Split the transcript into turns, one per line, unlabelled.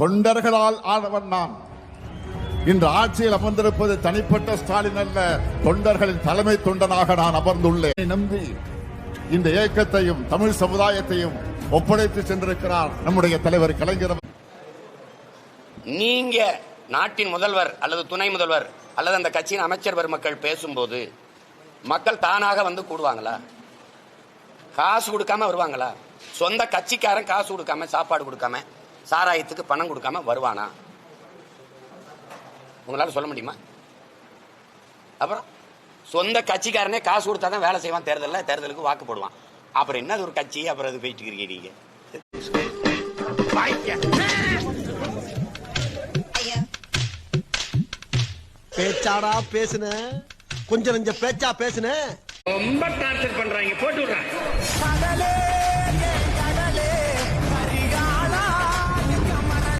தொண்டர்களால் ஆனவன் நான். இன்று ஆட்சியில் அமர்ந்திருப்பது தனிப்பட்ட ஸ்டாலின் அல்ல தொண்டர்களின் தலைமை தொண்டனாக நான் அமர்ந்துள்ளேன். நம்பி இந்த இயக்கத்தையும் தமிழ் சமுதாயத்தையும் ஒப்படைத்து சென்றிருக்கிறார் நம்முடைய தலைவர் கலைஞர்
நீங்க நாட்டின் முதல்வர் அல்லது துணை முதல்வர் அல்லது அந்த கட்சியின் அமைச்சர் பெருமக்கள் பேசும்போது மக்கள் தானாக வந்து கூடுவாங்களா? காசு கொடுக்காம வருவாங்களா? சொந்த கட்சிக்காரன் காசு கொடுக்காம சாப்பாடு கொடுக்காம சாராயத்துக்கு பணம் கொடுக்காம வருவானா? உங்களால சொல்ல முடியுமா? அப்புறம் சொந்த கட்சிக்காரனே காசு கொடுத்தா தான் வேலை செய்வான் தேர்தலில் தேர்தலுக்கு வாக்கு போடுவான். அப்புறம் என்ன ஒரு கட்சி? அப்புறம் அது போயிட்டு இருக்கீங்க நீங்க.
பேச்சாடா பேசுன. கொஞ்சம் நெஞ்ச பேச்சா பேசுன.
ரொம்ப டார்ச்சர் பண்றாங்க. போட்டு விடுறாங்க